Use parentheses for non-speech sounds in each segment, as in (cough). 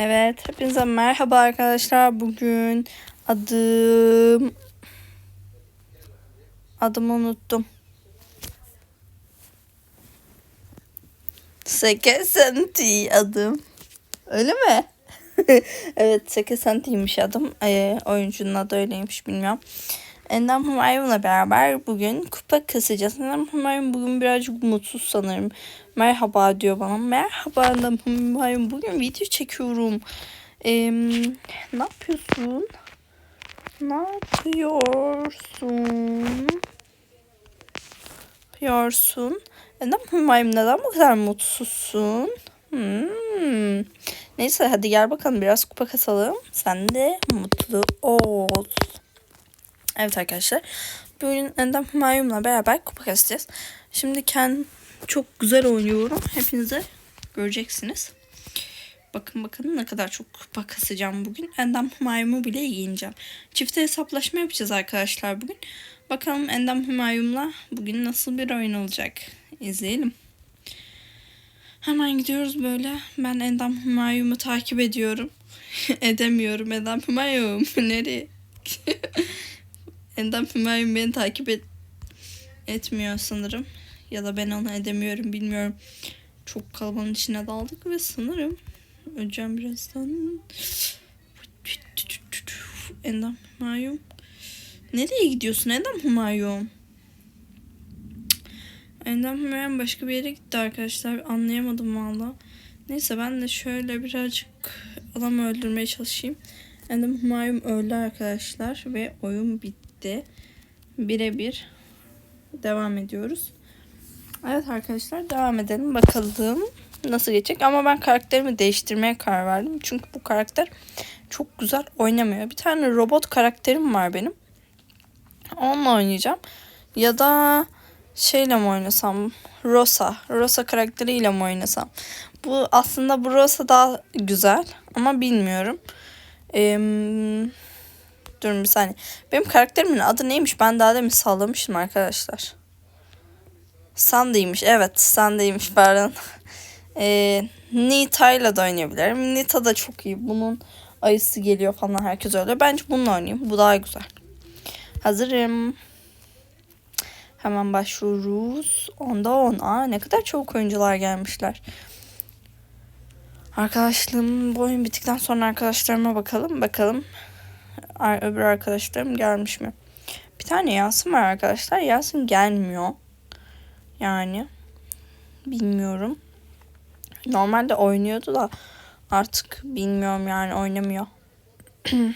Evet, hepinize merhaba arkadaşlar. Bugün adım adımı unuttum. Seke Senti adım. Öyle mi? (laughs) evet, Seke Senti'ymiş adım. Ee, oyuncunun adı öyleymiş bilmiyorum. Endam Humayun'la beraber bugün kupa kasacağız. Endam Humayun bugün birazcık mutsuz sanırım. Merhaba diyor bana. Merhaba Endam Humayun bugün video çekiyorum. Ee, ne yapıyorsun? Ne yapıyorsun? Yapıyorsun. Endam Humayun neden bu kadar mutsuzsun? Hmm. Neyse hadi gel bakalım biraz kupa kasalım. Sen de mutlu ol. Evet arkadaşlar. Bugün Endam Humayun'la beraber kupa kasacağız. Şimdi Ken çok güzel oynuyorum. Hepinize göreceksiniz. Bakın bakın ne kadar çok kupa kasacağım bugün. Endam Humayun'u bile giyineceğim. Çifte hesaplaşma yapacağız arkadaşlar bugün. Bakalım Endam Humayun'la bugün nasıl bir oyun olacak. İzleyelim. Hemen gidiyoruz böyle. Ben Endam Humayun'u takip ediyorum. (laughs) Edemiyorum. Endam Humayun (laughs) nereye? (laughs) Endam Hümayun beni takip et etmiyor sanırım. Ya da ben onu edemiyorum bilmiyorum. Çok kalabalığın içine daldık ve sanırım öleceğim birazdan. Endam Hümayun. Nereye gidiyorsun Endam Hümayun? Endam Hümayun başka bir yere gitti arkadaşlar. Anlayamadım valla. Neyse ben de şöyle birazcık adam öldürmeye çalışayım. Endam Hümayun öldü arkadaşlar ve oyun bitti. Birebir devam ediyoruz. Evet arkadaşlar devam edelim bakalım nasıl geçecek. Ama ben karakterimi değiştirmeye karar verdim. Çünkü bu karakter çok güzel oynamıyor. Bir tane robot karakterim var benim. Onunla oynayacağım. Ya da şeyle mi oynasam? Rosa. Rosa karakteriyle mi oynasam? Bu aslında bu Rosa daha güzel ama bilmiyorum. Eee Durun bir saniye. Benim karakterimin adı neymiş? Ben daha demin sallamıştım arkadaşlar. Sandy'ymiş. Evet Sandy'ymiş pardon. (laughs) Ee, Nita'yla da oynayabilirim. Nita da çok iyi. Bunun ayısı geliyor falan herkes öyle. Bence bununla oynayayım. Bu daha güzel. Hazırım. Hemen başlıyoruz. Onda on. Aa, ne kadar çok oyuncular gelmişler. Arkadaşlığım bu oyun bittikten sonra arkadaşlarıma bakalım. Bakalım öbür arkadaşlarım gelmiş mi? Bir tane Yasin var arkadaşlar. Yasin gelmiyor. Yani bilmiyorum. Normalde oynuyordu da artık bilmiyorum yani oynamıyor. (clears throat)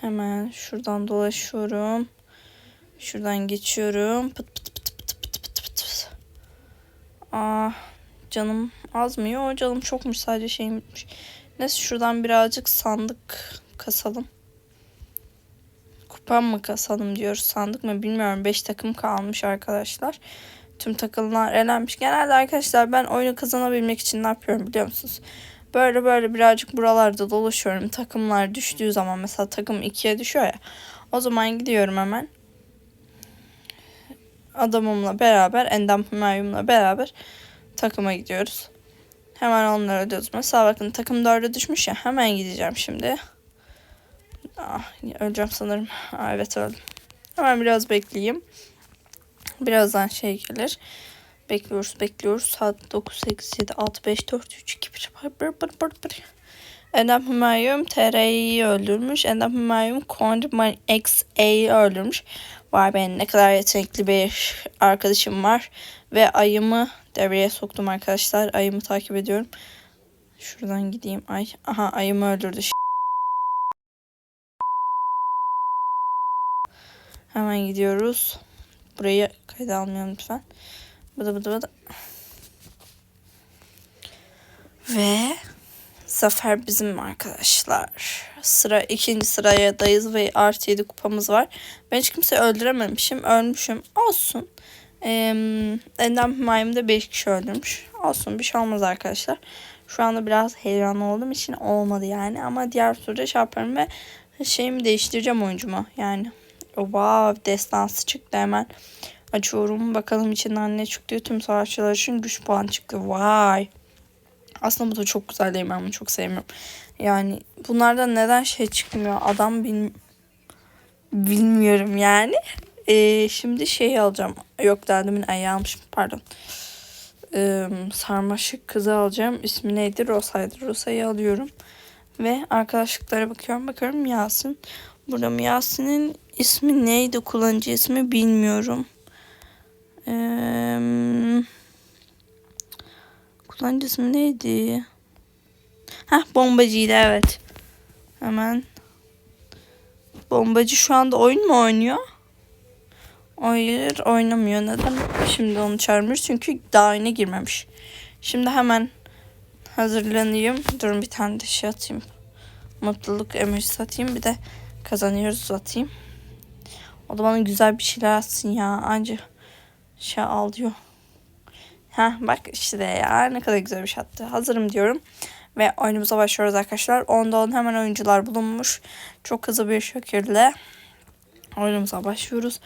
Hemen şuradan dolaşıyorum. Şuradan geçiyorum. Pıt pıt pıt pıt pıt pıt pıt. Ah canım azmıyor. Canım çokmuş sadece şeyim. Neyse şuradan birazcık sandık kasalım. Kupa mı kasalım diyoruz sandık mı bilmiyorum. 5 takım kalmış arkadaşlar. Tüm takımlar elenmiş. Genelde arkadaşlar ben oyunu kazanabilmek için ne yapıyorum biliyor musunuz? Böyle böyle birazcık buralarda dolaşıyorum. Takımlar düştüğü zaman mesela takım 2'ye düşüyor ya. O zaman gidiyorum hemen. Adamımla beraber, Endam Hümayun'la beraber takıma gidiyoruz. Hemen onları ödüyoruz. Mesela bakın takım 4'e düşmüş ya. Hemen gideceğim şimdi. Ah, öleceğim sanırım. Aa, evet öldüm. Hemen biraz bekleyeyim. Birazdan şey gelir. Bekliyoruz bekliyoruz. Saat 9, 8, 7, 6, 5, 4, 3, 2, 1. Bır bır bır bır. Endam Hümayun TR'yi öldürmüş. Endam Hümayun Condman XA'yı öldürmüş. Vay be ne kadar yetenekli bir arkadaşım var. Ve ayımı devreye soktum arkadaşlar. Ayımı takip ediyorum. Şuradan gideyim. Ay. Aha ayımı öldürdü. Hemen gidiyoruz. Burayı kayda almayalım lütfen. Bıdı bıdı bıdı. Ve zafer bizim arkadaşlar. Sıra ikinci sıraya dayız ve artı 7 kupamız var. Ben hiç kimseyi öldürememişim. Ölmüşüm. Olsun. Ee, Endam Hümayun'da 5 kişi öldürmüş. Olsun bir şey olmaz arkadaşlar. Şu anda biraz heyecanlı olduğum için olmadı yani. Ama diğer turda şey yaparım ve şeyimi değiştireceğim oyuncumu. Yani wow destansı çıktı hemen. Açıyorum bakalım içinden ne çıktı. Tüm savaşçılar için güç puan çıktı. Vay. Aslında bu da çok güzel değil ben bunu çok sevmiyorum. Yani bunlardan neden şey çıkmıyor adam bil... bilmiyorum yani. Ee, şimdi şey alacağım. Yok daha demin ayı almışım pardon. Ee, sarmaşık kızı alacağım. İsmi neydi? Rosa'ydı. Rosa'yı alıyorum. Ve arkadaşlıklara bakıyorum. Bakıyorum Yasin. Burada Yasin'in ismi neydi? Kullanıcı ismi bilmiyorum. Ee, kullanıcı ismi neydi? Heh bombacıydı evet. Hemen. Bombacı şu anda oyun mu oynuyor? Hayır oynamıyor. Neden şimdi onu çağırmış? Çünkü daha oyuna girmemiş. Şimdi hemen hazırlanayım. Durun bir tane de şey atayım. Mutluluk emojisi atayım. Bir de kazanıyoruz atayım. O da bana güzel bir şeyler atsın ya. Anca şey alıyor. Ha bak işte ya ne kadar güzel bir şey attı. Hazırım diyorum. Ve oyunumuza başlıyoruz arkadaşlar. Onda on hemen oyuncular bulunmuş. Çok hızlı bir şekilde oyunumuza başlıyoruz.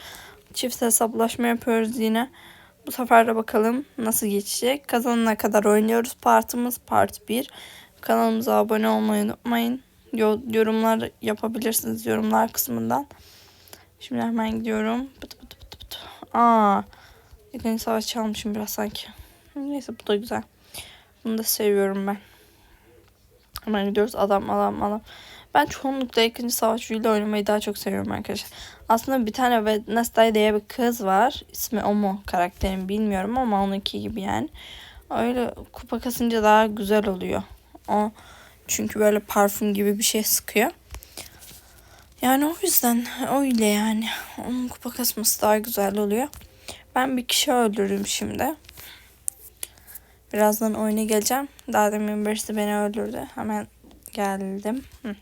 Çift hesaplaşma yapıyoruz yine. Bu sefer de bakalım nasıl geçecek. Kazanana kadar oynuyoruz. Partımız part 1. Kanalımıza abone olmayı unutmayın. Yorumlar yapabilirsiniz yorumlar kısmından. Şimdi hemen gidiyorum. Pıtı pıtı pıtı pıtı. Aa, ikinci savaş çalmışım biraz sanki. Neyse bu da güzel. Bunu da seviyorum ben. Hemen gidiyoruz adam adam adam. Ben çoğunlukla ikinci savaşçıyla oynamayı daha çok seviyorum arkadaşlar. Aslında bir tane Wednesday diye bir kız var. İsmi o mu bilmiyorum ama onunki gibi yani. Öyle kupa kasınca daha güzel oluyor. O çünkü böyle parfüm gibi bir şey sıkıyor. Yani o yüzden öyle yani. Onun kupa kasması daha güzel oluyor. Ben bir kişi öldürdüm şimdi. Birazdan oyuna geleceğim. Daha demin birisi beni öldürdü. Hemen geldim. Hı.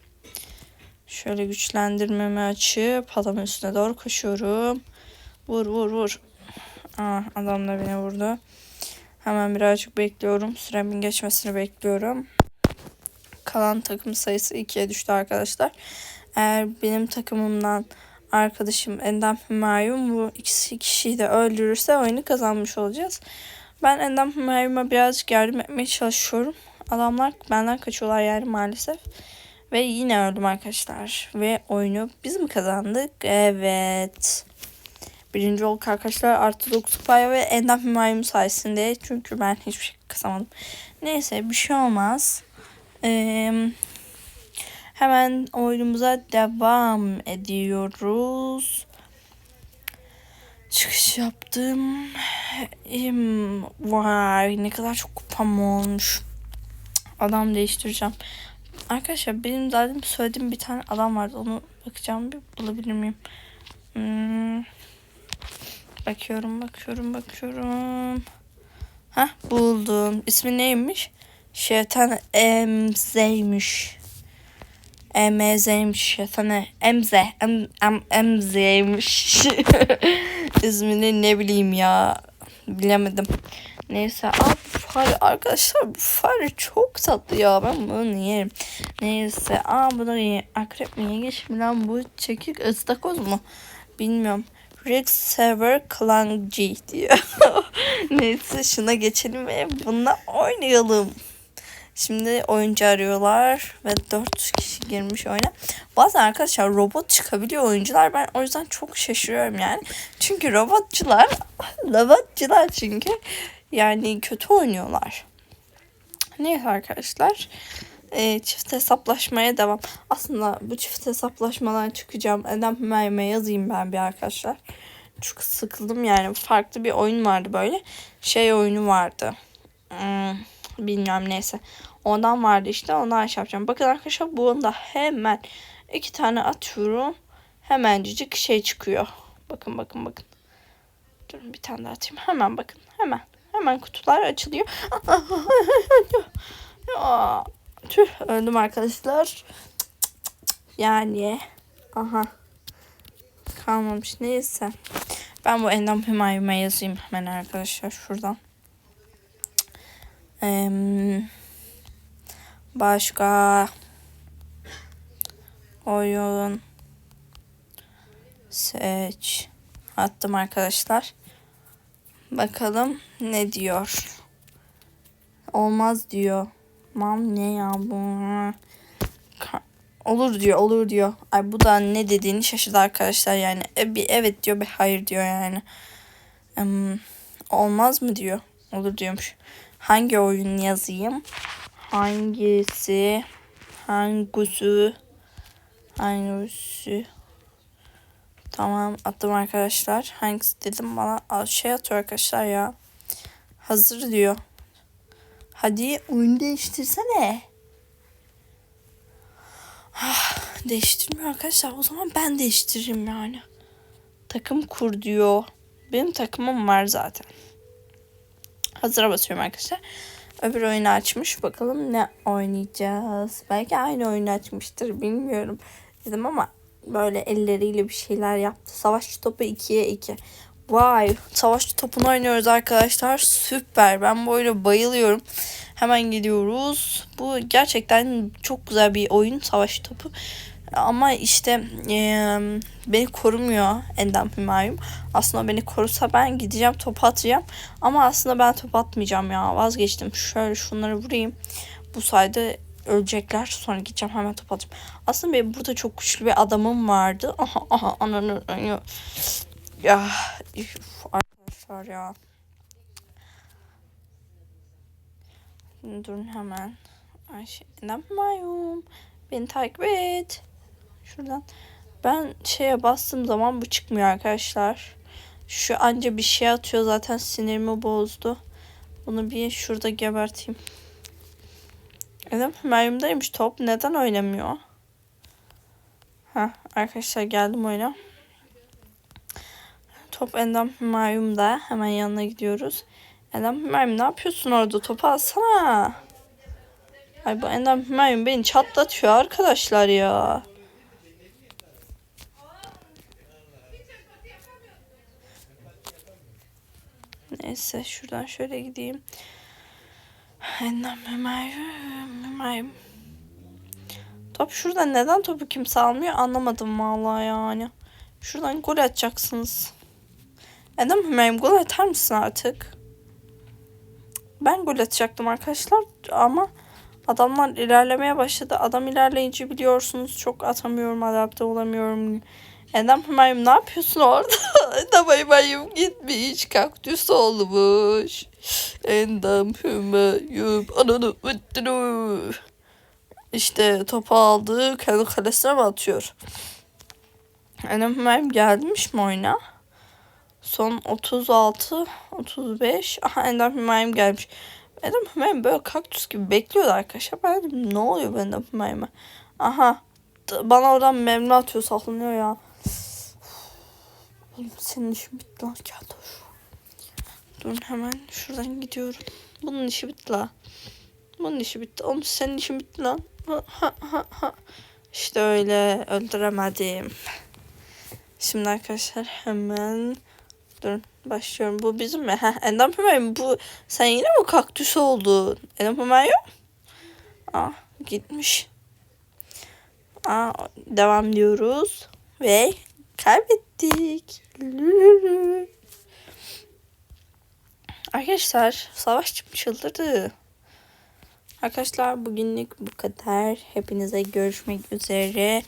Şöyle güçlendirmemi açıp adamın üstüne doğru koşuyorum. Vur vur vur. Aa, adam da beni vurdu. Hemen birazcık bekliyorum. Süremin geçmesini bekliyorum. Kalan takım sayısı 2'ye düştü arkadaşlar. Eğer benim takımımdan arkadaşım Endam Hümayun bu ikisi kişiyi de öldürürse oyunu kazanmış olacağız. Ben Endam Hümayun'a birazcık yardım etmeye çalışıyorum. Adamlar benden kaçıyorlar yani maalesef. Ve yine öldüm arkadaşlar. Ve oyunu biz mi kazandık? Evet. Birinci olduk arkadaşlar. Artı 9 kupaya ve Endam Hümayun sayesinde. Çünkü ben hiçbir şey kazanmadım. Neyse bir şey olmaz. Ee, hemen oyunumuza devam ediyoruz. Çıkış yaptım. Vay ne kadar çok kupam olmuş. Adam değiştireceğim. Arkadaşlar benim zaten söylediğim bir tane adam vardı. Onu bakacağım bir bulabilir miyim? Hmm. Bakıyorum bakıyorum bakıyorum. Ha buldum. İsmi neymiş? Şeytan Emze'ymiş. Emze'ymiş şeytanı. Emze. Em, em, Emze'ymiş. (laughs) İsmini ne bileyim ya. Bilemedim. Neyse. Aa, fare arkadaşlar bu fare çok tatlı ya. Ben bunu yerim. Neyse. Aa bu da iyi. Akrep mi yengeç mi lan bu çekik ıstakoz mu? Bilmiyorum. Rick Sever Clan G diyor. (laughs) Neyse şuna geçelim ve bununla oynayalım. Şimdi oyuncu arıyorlar ve 4 kişi girmiş oyuna. Bazen arkadaşlar robot çıkabiliyor oyuncular. Ben o yüzden çok şaşırıyorum yani. Çünkü robotçular, (laughs) robotçular çünkü yani kötü oynuyorlar. Neyse arkadaşlar. E, çift hesaplaşmaya devam. Aslında bu çift hesaplaşmadan çıkacağım. Edem Hümayme yazayım ben bir arkadaşlar. Çok sıkıldım yani. Farklı bir oyun vardı böyle. Şey oyunu vardı. Hmm, bilmiyorum neyse. Ondan vardı işte. Ondan şey yapacağım. Bakın arkadaşlar bu da hemen iki tane atıyorum. Hemencik şey çıkıyor. Bakın bakın bakın. Durun bir tane daha atayım. Hemen bakın. Hemen. Hemen kutular açılıyor. (laughs) tüh öldüm arkadaşlar. Yani. Aha. Kalmamış. Neyse. Ben bu endam hümayüme yazayım hemen arkadaşlar şuradan. Başka oyun seç attım arkadaşlar. Bakalım ne diyor. Olmaz diyor. Tamam ne ya bu? Olur diyor olur diyor. Ay bu da ne dediğini şaşırdı arkadaşlar yani. E, bir evet diyor bir hayır diyor yani. Em, olmaz mı diyor. Olur diyormuş. Hangi oyun yazayım? Hangisi? Hangisi? Hangisi? Tamam attım arkadaşlar. Hangisi dedim bana şey atıyor arkadaşlar ya. Hazır diyor. Hadi oyunu değiştirsene. Ah, değiştirmiyor arkadaşlar. O zaman ben değiştiririm yani. Takım kur diyor. Benim takımım var zaten. Hazıra basıyorum arkadaşlar. Öbür oyunu açmış. Bakalım ne oynayacağız. Belki aynı oyunu açmıştır. Bilmiyorum. Dedim ama böyle elleriyle bir şeyler yaptı. Savaşçı topu 2'ye 2. Vay. Savaşçı topunu oynuyoruz arkadaşlar. Süper. Ben oyuna bayılıyorum. Hemen gidiyoruz. Bu gerçekten çok güzel bir oyun. Savaşçı topu. Ama işte eee, beni korumuyor Endam Hümayun. Aslında beni korusa ben gideceğim top atacağım. Ama aslında ben top atmayacağım ya. Vazgeçtim. Şöyle şunları vurayım. Bu sayede ölecekler. Sonra gideceğim hemen top atacağım. Aslında benim burada çok güçlü bir adamım vardı. Aha aha ananı ya. Üf, arkadaşlar ya. Durun hemen. Ayşe Endam Hümayun. Beni takip et. Şuradan. Ben şeye bastığım zaman bu çıkmıyor arkadaşlar. Şu anca bir şey atıyor zaten sinirimi bozdu. Bunu bir şurada geberteyim. Neden Meryem'deymiş top. Neden oynamıyor? Ha arkadaşlar geldim oyuna. Top Endam Hümayun'da. Hemen yanına gidiyoruz. Endam Hümayun ne yapıyorsun orada? Topu alsana. Ay bu Endam Hümayun beni çatlatıyor arkadaşlar ya. Neyse şuradan şöyle gideyim. Endam Hümayun, Hümayun. Top şurada neden topu kimse almıyor anlamadım vallahi yani. Şuradan gol atacaksınız. Endam Hümayun gol atar mısın artık? Ben gol atacaktım arkadaşlar ama adamlar ilerlemeye başladı. Adam ilerleyince biliyorsunuz çok atamıyorum, adapte olamıyorum. Endam Hümayun ne yapıyorsun orada? Endam Hümayun gitmiş, kaktüs olmuş. Endam Hümayun ananı öttürü. İşte topu aldı, kendi kalesine mi atıyor? Endam Hümayun gelmiş mi oyuna? Son 36, 35. Aha Endam Hümayun gelmiş. Endam Hümayun böyle kaktüs gibi bekliyordu arkadaşlar. Ben dedim ne oluyor bu Endam Hümayun'a? Aha. Bana oradan memnun atıyor sallanıyor ya. Oğlum senin işin bitti lan gel. Dur hemen şuradan gidiyorum. Bunun işi bitti lan. Bunun işi bitti. Oğlum senin işin bitti lan. Ha, ha, ha. İşte öyle öldüremedim. Şimdi arkadaşlar hemen Dur başlıyorum. Bu bizim mi? Heh, Endam Hümayun bu sen yine mi kaktüs oldun? Endam Hümayun? Aa gitmiş. Aa devam diyoruz. Ve kaybettik. Arkadaşlar savaşçım çıldırdı. Arkadaşlar bugünlük bu kadar. Hepinize görüşmek üzere.